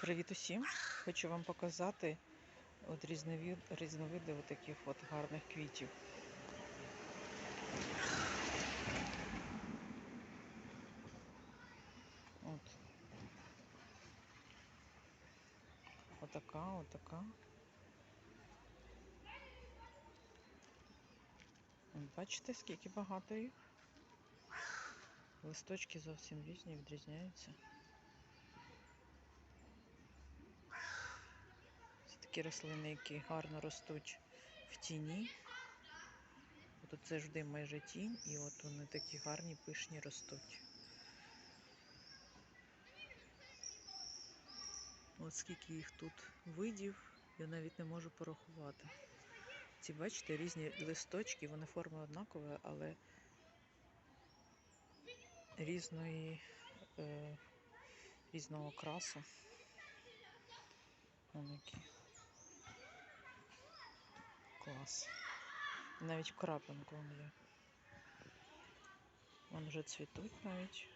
Привіт усім! Хочу вам показати от різновид, різновиди от таких от гарних квітів. От. Отака, отака. Бачите, скільки багато їх? Листочки зовсім різні, відрізняються. Такі рослини, які гарно ростуть в тіні. Тут завжди майже тінь, і от вони такі гарні, пишні ростуть. От скільки їх тут видів, я навіть не можу порахувати. Ці, бачите, різні листочки, вони форми однакові, але різної, е, різного красу. Вон які. Клас. Навіть вон є. Вон вже цвітуть навіть.